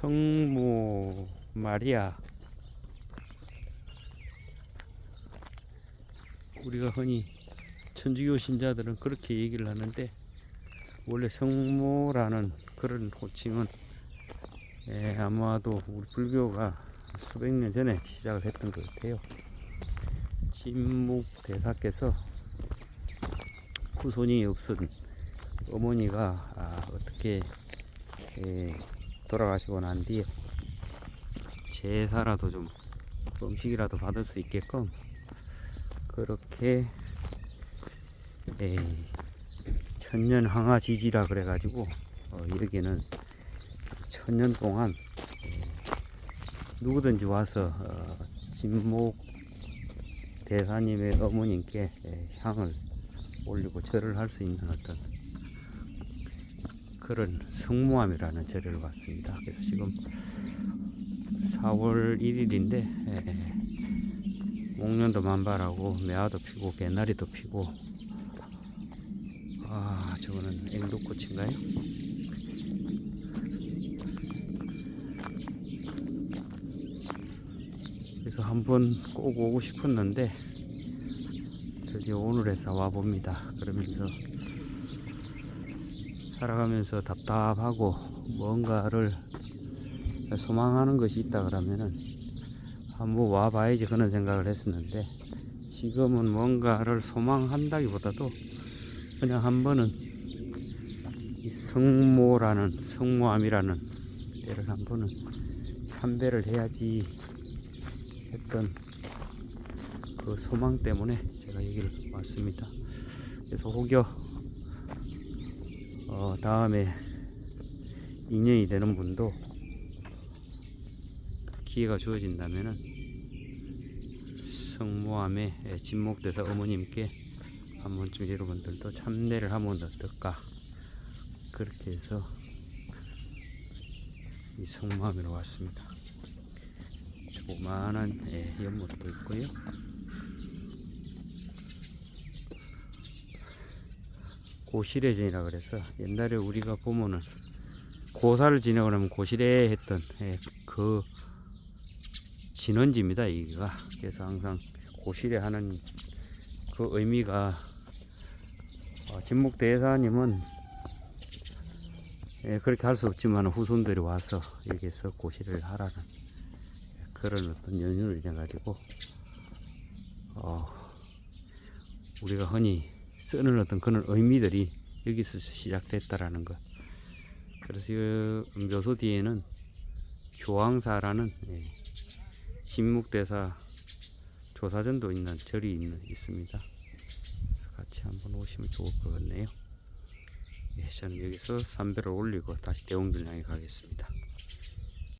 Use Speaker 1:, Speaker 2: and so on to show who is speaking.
Speaker 1: 성모 마리아 우리가 흔히 천주교 신자들은 그렇게 얘기를 하는데 원래 성모라는 그런 호칭은 예, 아마도 우리 불교가 수백 년 전에 시작을 했던 것 같아요. 진묵 대사께서 후손이 없은 어머니가 아, 어떻게 예, 돌아가시고 난 뒤에 제사라도 좀 음식이라도 받을 수 있게끔 그렇게 에, 천년 항아 지지라 그래가지고 어, 여기는 천년 동안 에, 누구든지 와서 어, 진목 대사님의 어머님께 에, 향을 올리고 절을 할 수 있는 어떤 그런 성모함이라는 절을 왔습니다. 그래서 지금 4월 1일인데 목련도 만발하고 매화도 피고 개나리도 피고 아 저거는 앵두꽃인가요? 그래서 한번 꼭 오고 싶었는데 드디어 오늘에서 와봅니다. 그러면서 살아가면서 답답하고 뭔가를 소망하는 것이 있다 그러면은 한번 와봐야지 그런 생각을 했었는데 지금은 뭔가를 소망한다기보다도 그냥 한 번은 이 성모라는 성모함이라는 때를 한 번은 참배를 해야지 했던 그 소망 때문에 제가 여기를 왔습니다. 그래서 혹여 어, 다음에 인연이 되는 분도 기회가 주어진다면은 성모함에 진목돼서 어머님께 한 번쯤 여러분들도 참례를 하면 어떨까 그렇게 해서 이 성모함으로 왔습니다. 조그만한 예, 연못도 있고요. 고시래전이라 그래서 옛날에 우리가 보면은 고사를 지내고 나면 고시래 했던 예, 그 진원지입니다 여기가. 그래서 항상 고시래 하는 그 의미가 어, 진목 대사님은 예, 그렇게 할 수 없지만 후손들이 와서 여기서 고시를 하라는 그런 어떤 연유를 인해 가지고 어, 우리가 흔히 쓰는 어떤 그런 의미들이 여기서 시작됐다라는 것. 그래서 이 묘소 뒤에는 조항사라는 예, 신묵대사 조사전도 있는 절이 있는, 있습니다. 같이 한번 오시면 좋을 것 같네요. 예, 저는 여기서 삼배를 올리고 다시 대웅들 향해 가겠습니다.